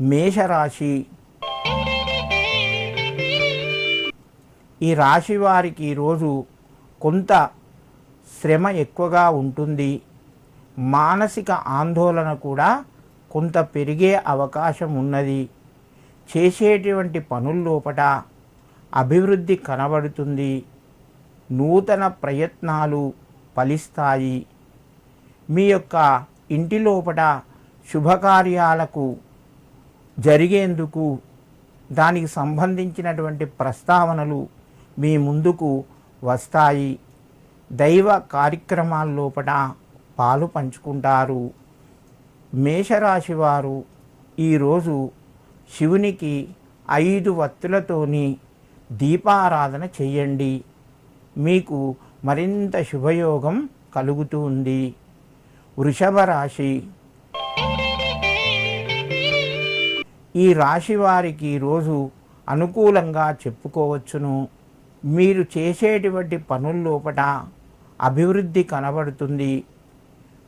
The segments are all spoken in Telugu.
మేషరాశి. ఈ రాశి వారికి ఈరోజు కొంత శ్రమ ఎక్కువగా ఉంటుంది. మానసిక ఆందోళన కూడా కొంత పెరిగే అవకాశం ఉన్నది. చేసేటువంటి పనుల్లోపట అభివృద్ధి కనబడుతుంది. నూతన ప్రయత్నాలు ఫలిస్తాయి. మీ యొక్క ఇంటి లోపట శుభకార్యాలకు జరిగేందుకు దానికి సంబంధించినటువంటి ప్రస్తావనలు మీ ముందుకు వస్తాయి. దైవ కార్యక్రమాల లోపల పాలు పంచుకుంటారు. మేషరాశి వారు ఈరోజు శివునికి ఐదు వత్తులతోని దీపారాధన చేయండి. మీకు మరింత శుభయోగం కలుగుతుంది వృషభ రాశి ఈ రాశి వారికి ఈరోజు అనుకూలంగా చెప్పుకోవచ్చును. మీరు చేసేటువంటి పనుల్లోపట అభివృద్ధి కనబడుతుంది.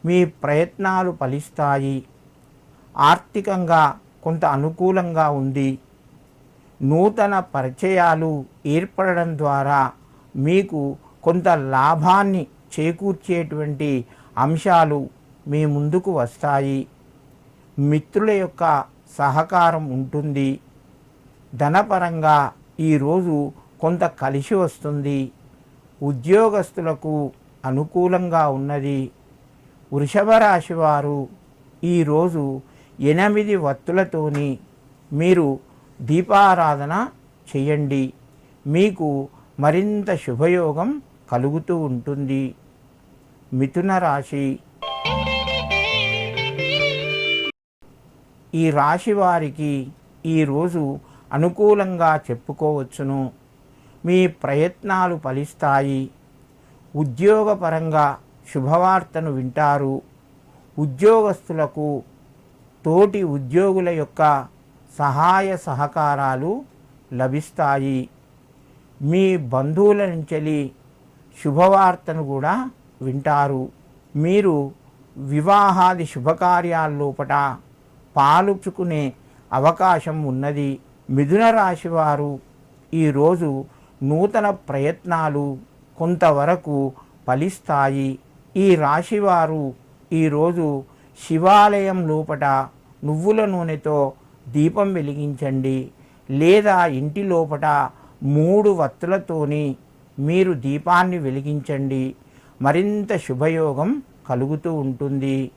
మీ ప్రయత్నాలు ఫలిస్తాయి. ఆర్థికంగా కొంత అనుకూలంగా ఉంది. నూతన పరిచయాలు ఏర్పడడం ద్వారా మీకు కొంత లాభాన్ని చేకూర్చేటువంటి అంశాలు మీ ముందుకు వస్తాయి. మిత్రుల యొక్క సహకారం ఉంటుంది. ధనపరంగా ఈరోజు కొంత కలిసి వస్తుంది. ఉద్యోగస్తులకు అనుకూలంగా ఉన్నది. వృషభ రాశి వారు ఈరోజు ఎనిమిది వత్తులతోని మీరు దీపారాధన చేయండి. మీకు మరింత శుభయోగం కలుగుతూ ఉంటుంది. మిథున రాశి ఈ రాశి వారికి ఈరోజు అనుకూలంగా చెప్పుకోవచ్చును. మీ ప్రయత్నాలు ఫలిస్తాయి. ఉద్యోగపరంగా శుభవార్తను వింటారు. ఉద్యోగస్తులకు తోటి ఉద్యోగుల యొక్క సహాయ సహకారాలు లభిస్తాయి. మీ బంధువుల నుంచి శుభవార్తను కూడా వింటారు. మీరు వివాహాది శుభకార్యాల లోపట పాలుచుకునే అవకాశం ఉన్నది. మిథున రాశి వారు ఈరోజు నూతన ప్రయత్నాలు కొంతవరకు ఫలిస్తాయి. ఈ రాశివారు ఈరోజు శివాలయం లోపట నువ్వుల నూనెతో దీపం వెలిగించండి. లేదా ఇంటి లోపట మూడు వత్తులతోని మీరు దీపాన్ని వెలిగించండి. మరింత శుభయోగం కలుగుతూ ఉంటుంది.